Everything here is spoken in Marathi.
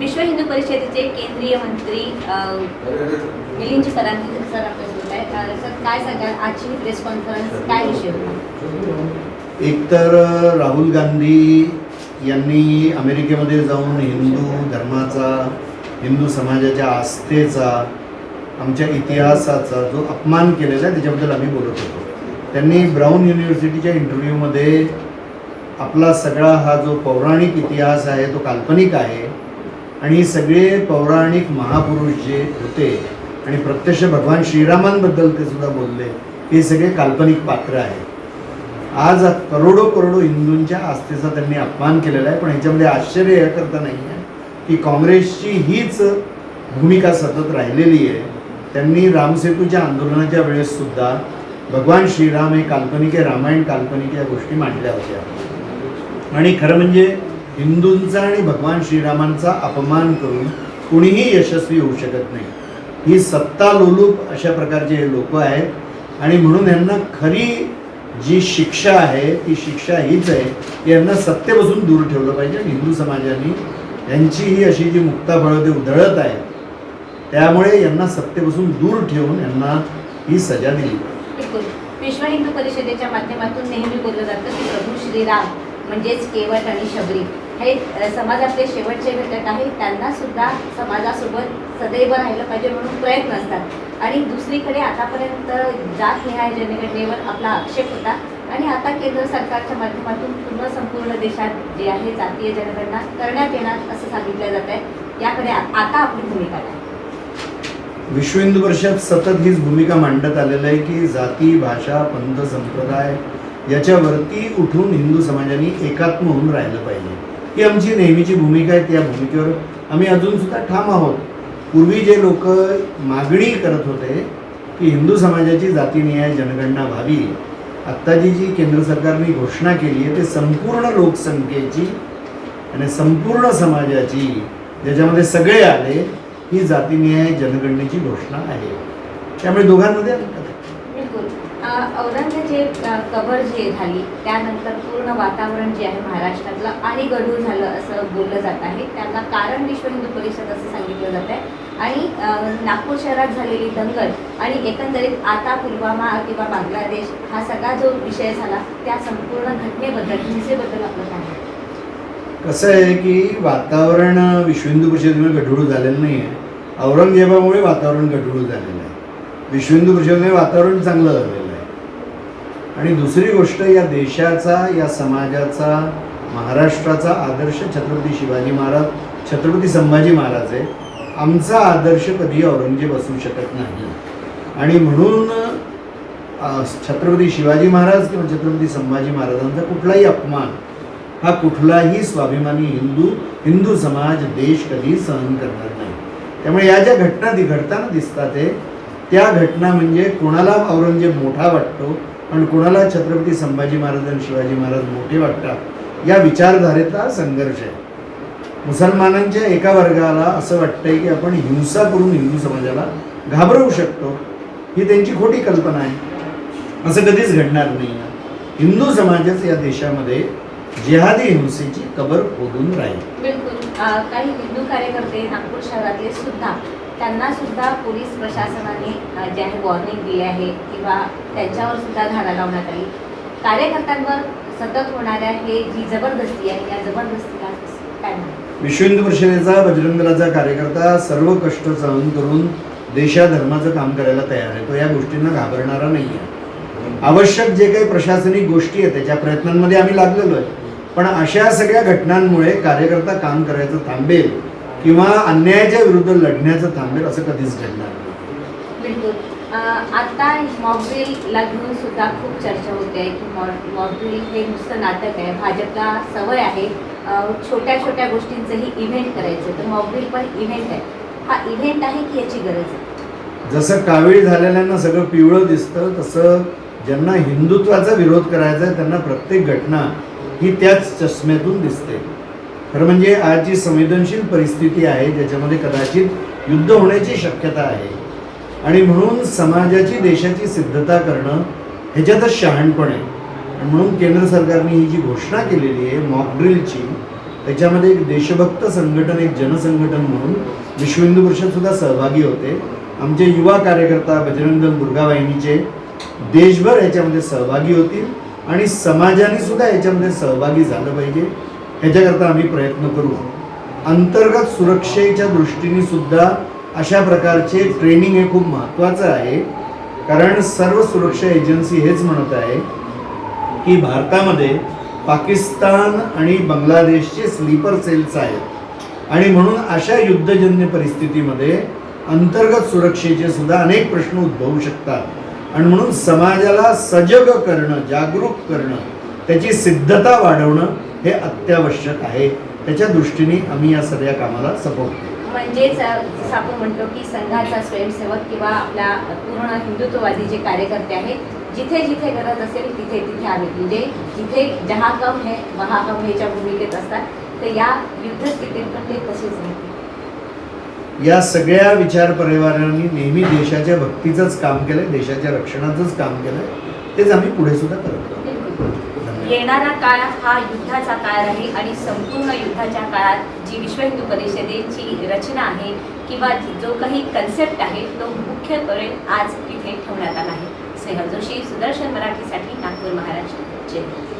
विश्व हिंदू परिषदेचे केंद्रीय मंत्री मिलिंद सरांनी सर आपल्यासोबत आहे सर काय सांगाल? आजची प्रेस कॉन्फरन्स काय विषय होता? एकतर राहुल गांधी यांनी अमेरिकेमध्ये जाऊन हिंदू धर्माचा हिंदू समाजाच्या आस्थेचा आमच्या इतिहासाचा जो अपमान केलेला आहे त्याच्याबद्दल आम्ही बोलत होतो. त्यांनी ब्राऊन युनिव्हर्सिटीच्या इंटरव्ह्यूमध्ये आपला सगळा हा जो पौराणिक इतिहास आहे तो काल्पनिक आहे आणि सगळे पौराणिक महापुरुष जे होते आणि प्रत्यक्ष भगवान श्रीरामांबद्दल ते सुद्धा बोलले हे सगळे काल्पनिक पात्र आहेत. आज करोडो करोडो हिंदूंच्या आस्थेचा त्यांनी अपमान केलेला आहे पण ह्याच्यामध्ये आश्चर्य हे करता नाही आहे की काँग्रेसची हीच भूमिका सतत राहिलेली आहे. त्यांनी रामसेतूच्या आंदोलनाच्या वेळेस सुद्धा भगवान श्रीराम हे काल्पनिक आहे रामायण काल्पनिक या गोष्टी मांडल्या होत्या. आणि खरं म्हणजे हिंदूंचा आणि भगवान श्रीरामांचा अपमान करून कुणीही यशस्वी होऊ शकत नाही. ही सत्ता लोलूप अशा प्रकारचे हे लोक आहेत. आणि म्हणून यांना खरी जी शिक्षा आहे ती शिक्षा हीच आहे की यांना सत्तेपासून दूर ठेवलं पाहिजे हिंदू समाजाने यांची ही अशी जी मुक्ताफळं ते उधळत आहेत त्यामुळे यांना सत्तेपासून दूर ठेवून यांना ही सजा दिली बिलकुल. विश्व हिंदू परिषदेच्या माध्यमातून नेहमी बोललं जातं की प्रभू श्रीराम म्हणजेच केवट आणि शबरी. हे समाजातले शेवटचे घटक आहेत. त्यांना सुद्धा समाजासोबत सदैव राहिलं पाहिजे म्हणून प्रयत्न असतात. आणि दुसरीकडे आतापर्यंत जात निहाय जनगणनेवर आपला आक्षेप होता. आणि आता केंद्र सरकारच्या माध्यमातून पूर्ण संपूर्ण देशात जे आहे जातीय जनगणना करण्यात येणार असं सांगितलं जात आहे याकडे आता आपली भूमिका काय? विश्व हिंदू परिषद सतत हीच भूमिका मांडत आलेलं आहे की जाती भाषा पंथ संप्रदाय याच्यावरती उठून हिंदू समाजाने एकात्म होऊन राहिलं पाहिजे. ही आमची नेहमीची भूमिका आहे त्या भूमिकेवर आम्ही अजून सुद्धा ठाम आहोत. पूर्वी जे लोक मागणी करत होते की हिंदू समाजाची जातीनिहाय जनगणना व्हावी आत्ताची जी केंद्र सरकारने घोषणा केली आहे ते संपूर्ण लोकसंख्येची आणि संपूर्ण समाजाची ज्याच्यामध्ये सगळे आले ही जातीनिहाय जनगणनेची घोषणा आहे. त्यामुळे दोघांमध्ये अंतर आहे. बिलकुल अ, औरंगजेब कबर जी झाली त्यानंतर पूर्ण वातावरण जे आहे महाराष्ट्रातलं आणि गढूळ झालं असं बोललं जात आहे. त्याला कारण विश्व हिंदू परिषद असं सांगितलं जात आहे. आणि नागपूर शहरात झालेली दंगल आणि एकंदरीत आता पुलवामा किंवा बांगलादेश हा सगळा जो विषय झाला त्या संपूर्ण घटनेबद्दल हिंसेबद्दल आपलं काय आहे? कसं आहे की वातावरण विश्व हिंदू परिषदेमुळे गढूळ झालेलं नाही आहे. औरंगजेबामुळे वातावरण गढूळ झालेलं आहे. विश्व हिंदू परिषदेमुळे वातावरण चांगलं झालं आहे आणि दुसरी गोष्ट या देशाचा या समाजाचा महाराष्ट्राचा आदर्श छत्रपती शिवाजी महाराज छत्रपती संभाजी महाराज आहे आमचा आदर्श कधी औरंगजेब असू शकत नाही. आणि म्हणून छत्रपती शिवाजी महाराज किंवा छत्रपती संभाजी महाराजांचा कुठलाही अपमान हा कुठलाही स्वाभिमानी हिंदू हिंदू समाज देश कधी सहन करणार नाही. त्यामुळे या ज्या घटना दि घडताना दिसतात आहे त्या घटना म्हणजे कोणाला औरंगजेब मोठा वाटतो पण कुणाला छत्रपती संभाजी महाराज आणि शिवाजी महाराज मोठे वाटतात या विचारधारेचा संघर्ष आहे. मुसलमानांच्या एका वर्गाला असं वाटतंय की आपण हिंसा करून हिंदू समाजाला घाबरवू शकतो ही त्यांची खोटी कल्पना आहे. असं कधीच घडणार नाही. हिंदू समाजच या देशामध्ये जिहादी हिंसेची कबर खोदून राहील. बिलकुल. काही हिंदू कार्यकर्ते नागपूर शहरातले सुद्धा त्यांना सुद्धा पोलीस प्रशासनाने अ, जे आहे वॉर्निंग दिली आहे किंवा त्यांच्यावर सुद्धा धारा लावण्यात आली. कार्यकर्त्यांवर सतत होणाऱ्या हे जी जबरदस्ती आहे या जबरदस्तीला काय विश्व हिंदू परिषदेचा बजरंग दलाचा कार्यकर्ता सर्व कष्ट सहन करून देशा धर्माचं काम करायला तयार आहे. तो या गोष्टींना घाबरणारा नाही आहे. आवश्यक जे काही प्रशासनिक गोष्टी आहेत त्याच्या प्रयत्नांमध्ये आम्ही लागलेलो आहे. पण अशा सगळ्या घटनांमुळे कार्यकर्ता काम करायचं थांबेल. किंवा अन्यायाच्या विरुद्ध लढण्याचं थांबेल असं कधीच घडणार नाही. बिलकुल. आता मॉकड्रिलला घेऊन सुद्धा खूप चर्चा होते आहे की मॉ मॉकड्रिल हे नुसतं नाटक आहे. भाजपला सवय आहे छोट्या छोट्या गोष्टींचंही इव्हेंट करायचं. तर मॉकड्रिल पण इव्हेंट आहे. हा इव्हेंट आहे की याची गरज आहे? जसं कावीळ झालेल्यांना सगळं पिवळं दिसतं तसं ज्यांना हिंदुत्वाचा विरोध करायचा आहे त्यांना प्रत्येक घटना ही त्याच चष्म्यातून दिसते. खरं म्हणजे आज जी संवेदनशील परिस्थिती आहे ज्याच्यामध्ये कदाचित युद्ध होण्याची शक्यता आहे. आणि म्हणून समाजाची देशाची सिद्धता करणं ह्याच्यातच शहाणपण आहे. आणि म्हणून केंद्र सरकारने ही जी घोषणा केलेली आहे मॉकड्रिलची त्याच्यामध्ये एक देशभक्त संघटन एक जनसंघटन म्हणून विश्व हिंदू परिषदसुद्धा सहभागी होते. आमचे युवा कार्यकर्ता बजरंग दल दुर्गा वाहिनीचे देशभर याच्यामध्ये सहभागी होतील आणि समाजाने सुद्धा याच्यामध्ये सहभागी झालं पाहिजे. ह्याच्याकरता आम्ही प्रयत्न करू. अंतर्गत सुरक्षेच्या दृष्टीने सुद्धा अशा प्रकारचे ट्रेनिंग हे खूप महत्त्वाचं आहे. कारण सर्व सुरक्षा एजन्सी हेच म्हणत आहे की भारतामध्ये पाकिस्तान आणि बांगलादेशचे स्लीपर सेल्स आहेत. आणि म्हणून अशा युद्धजन्य परिस्थितीमध्ये अंतर्गत सुरक्षेचे सुद्धा अनेक प्रश्न उद्भवू शकतात. आणि म्हणून समाजाला सजग करणं जागरूक करणं त्याची सिद्धता वाढवणं हे अत्यावश्यक आहे. त्याच्या दृष्टीने आम्ही या सगळ्या कामाला सपोर्ट म्हणजेच जसं आपण म्हणतो की संघाचा स्वयंसेवक किंवा आपल्या पूर्ण हिंदुत्ववादी जे कार्यकर्ते आहेत जिथे जिथे गरज असेल तिथे तिथे आम्ही. म्हणजे जिथे जहा कम है वहा हम ह्याच्या भूमिकेत असतात तर या युद्धस्थितीत पण ते तसेच राहतील या सगळ्या विचार परिवारांनी नेहमी देशाच्या भक्तीचंच काम केलंय देशाच्या रक्षणाचंच काम केलंय तेच आम्ही पुढे सुद्धा करत. येणारा काळ हा युद्धाचा काळ राहील आणि संपूर्ण युद्धाच्या काळात जी विश्व हिंदू परिषदेची रचना आहे किंवा जो काही कन्सेप्ट आहे तो मुख्यत्वे आज तिथे ठेवण्यात आला आहे स्नेहल जोशी सुदर्शन मराठीसाठी नागपूर महाराष्ट्र जय हिंद.